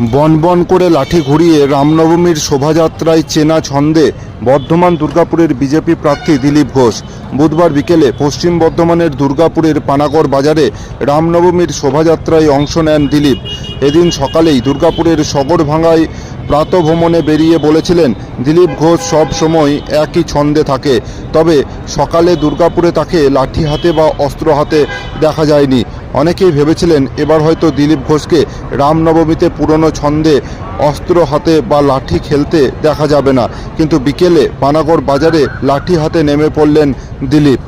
বন বন করে লাঠি ঘুরিয়ে রামনবমীর শোভাযাত্রায় চেনা ছন্দে বর্ধমান দুর্গাপুরের বিজেপি প্রার্থী দিলীপ ঘোষ। বুধবার বিকেলে পশ্চিম বর্ধমানের দুর্গাপুরের পানাগড় বাজারে রামনবমীর শোভাযাত্রায় অংশ নেন দিলীপ। এদিন সকালেই দুর্গাপুরের সগরভাঙ্গায় প্রাতভ্রমণে বেরিয়ে বলেছিলেন, দিলীপ ঘোষ সব সময় একই ছন্দে থাকে, তবে সকালে দুর্গাপুরে তাকে লাঠি হাতে বা অস্ত্র হাতে দেখা যায়নি। অনেকেই ভেবেছিলেন এবার হয়তো দিলীপ ঘোষকে রামনবমীতে পুরনো ছন্দে অস্ত্র হাতে বা লাঠি খেলতে দেখা যাবে না। কিন্তু বিকেলে পানাগড় বাজারে লাঠি হাতে নেমে পড়লেন দিলীপ।